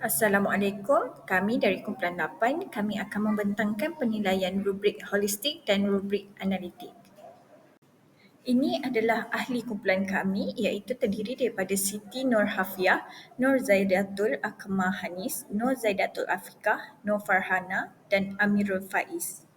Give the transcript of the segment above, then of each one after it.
Assalamualaikum. Kami dari kumpulan 8, kami akan membentangkan penilaian rubrik holistik dan rubrik analitik. Ini adalah ahli kumpulan kami iaitu terdiri daripada Siti Nurhafiah, Nur Zaidatul Akmal Hanis, Nur Zaidatul Afiqah, Nur Farhana dan Amirul Faiz.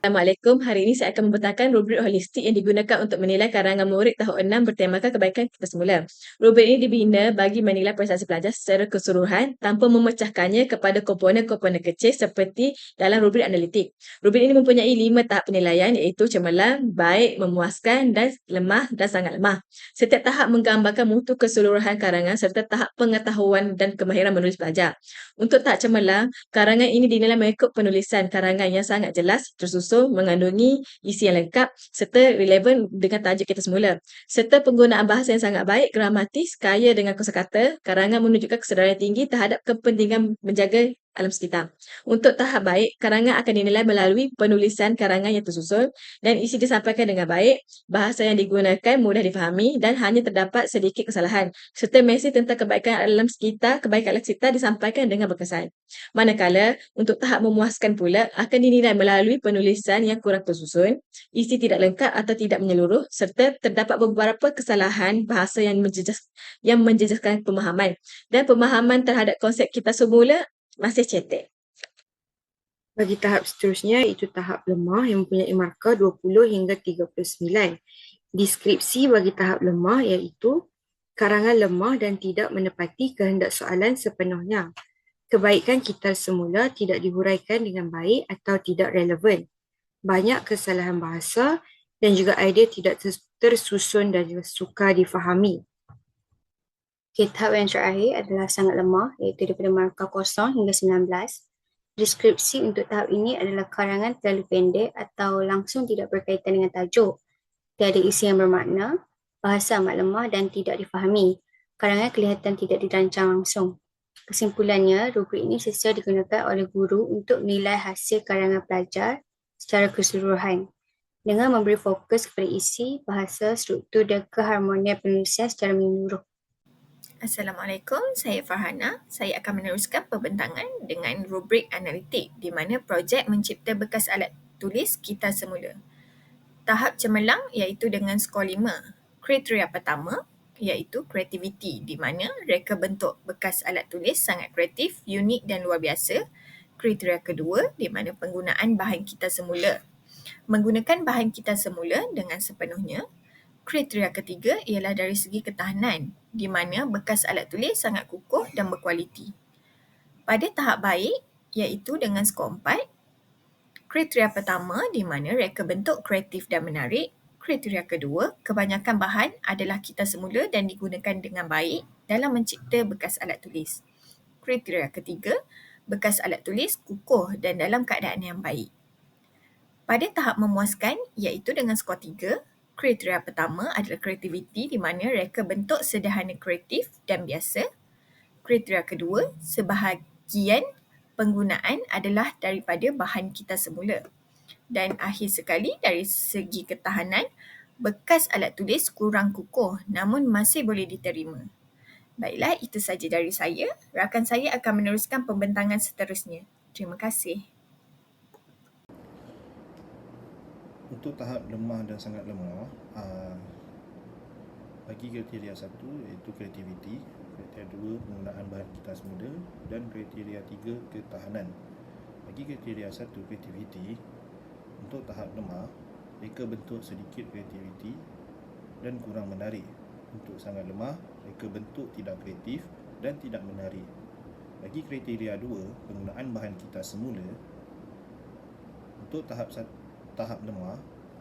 Assalamualaikum. Hari ini saya akan membentangkan rubrik holistik yang digunakan untuk menilai karangan murid tahun 6 bertemakan kebaikan kita semula. Rubrik ini dibina bagi menilai prestasi pelajar secara keseluruhan tanpa memecahkannya kepada komponen-komponen kecil seperti dalam rubrik analitik. Rubrik ini mempunyai lima tahap penilaian iaitu cemerlang, baik, memuaskan dan lemah dan sangat lemah. Setiap tahap menggambarkan mutu keseluruhan karangan serta tahap pengetahuan dan kemahiran menulis pelajar. Untuk tahap cemerlang, karangan ini dinilai mengikut penulisan karangan yang sangat jelas, tersusun so mengandungi isi yang lengkap serta relevan dengan tajuk kita semula. Serta penggunaan bahasa yang sangat baik, gramatis, kaya dengan kosakata, karangan menunjukkan kesedaran tinggi terhadap kepentingan menjaga alam sekitar. Untuk tahap baik, karangan akan dinilai melalui penulisan karangan yang tersusun dan isi disampaikan dengan baik, bahasa yang digunakan mudah difahami dan hanya terdapat sedikit kesalahan, serta mesej tentang kebaikan alam sekitar, kebaikan alam sekitar disampaikan dengan berkesan. Manakala, untuk tahap memuaskan pula akan dinilai melalui penulisan yang kurang tersusun, isi tidak lengkap atau tidak menyeluruh, serta terdapat beberapa kesalahan bahasa yang menjejas, yang menjejaskan pemahaman dan pemahaman terhadap konsep kita semula masih cetek. Bagi tahap seterusnya, itu tahap lemah yang mempunyai markah 20 hingga 39. Deskripsi bagi tahap lemah iaitu karangan lemah dan tidak menepati kehendak soalan sepenuhnya. Kebaikan kita semula tidak dihuraikan dengan baik atau tidak relevan. Banyak kesalahan bahasa dan juga idea tidak tersusun dan juga sukar difahami. Kitab yang terakhir adalah sangat lemah iaitu daripada markah kosong hingga 19. Deskripsi untuk tahap ini adalah karangan terlalu pendek atau langsung tidak berkaitan dengan tajuk. Tiada isi yang bermakna, bahasa amat lemah dan tidak difahami. Karangan kelihatan tidak dirancang langsung. Kesimpulannya, rubrik ini sesuai digunakan oleh guru untuk menilai hasil karangan pelajar secara keseluruhan dengan memberi fokus kepada isi, bahasa, struktur dan keharmonian penulisan secara menyeluruh. Assalamualaikum, saya Farhana. Saya akan meneruskan pembentangan dengan rubrik analitik di mana projek mencipta bekas alat tulis kita semula. Tahap cemerlang iaitu dengan skor 5. Kriteria pertama iaitu kreativiti di mana reka bentuk bekas alat tulis sangat kreatif, unik dan luar biasa. Kriteria kedua di mana penggunaan bahan kita semula. Menggunakan bahan kita semula dengan sepenuhnya Kriteria ketiga ialah dari segi ketahanan, di mana bekas alat tulis sangat kukuh dan berkualiti. Pada tahap baik, iaitu dengan skor 4, kriteria pertama di mana reka bentuk kreatif dan menarik, kriteria kedua, kebanyakan bahan adalah kita semula dan digunakan dengan baik dalam mencipta bekas alat tulis. Kriteria ketiga, bekas alat tulis kukuh dan dalam keadaan yang baik. Pada tahap memuaskan, iaitu dengan skor 3, Kriteria pertama adalah kreativiti di mana reka bentuk sederhana kreatif dan biasa. Kriteria kedua, sebahagian penggunaan adalah daripada bahan kita semula. Dan akhir sekali dari segi ketahanan, bekas alat tulis kurang kukuh namun masih boleh diterima. Baiklah, itu saja dari saya. Rakan saya akan meneruskan pembentangan seterusnya. Terima kasih. Untuk tahap lemah dan sangat lemah. Uh, bagi kriteria satu iaitu kreativiti kriteria dua penggunaan bahan kita semula dan kriteria tiga ketahanan. Bagi kriteria satu kreativiti. Untuk tahap lemah mereka bentuk sedikit kreativiti dan kurang menarik. Untuk sangat lemah mereka bentuk tidak kreatif dan tidak menarik. Bagi kriteria dua penggunaan bahan kita semula. Untuk tahap satu tahap lemah,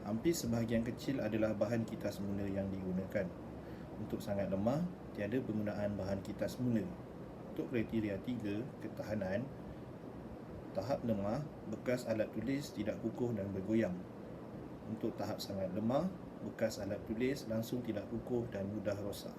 hampir sebahagian kecil adalah bahan kita semula yang digunakan. Untuk sangat lemah, tiada penggunaan bahan kita semula. Untuk kriteria tiga ketahanan, tahap lemah, bekas alat tulis tidak kukuh dan bergoyang. Untuk tahap sangat lemah, bekas alat tulis langsung tidak kukuh dan mudah rosak.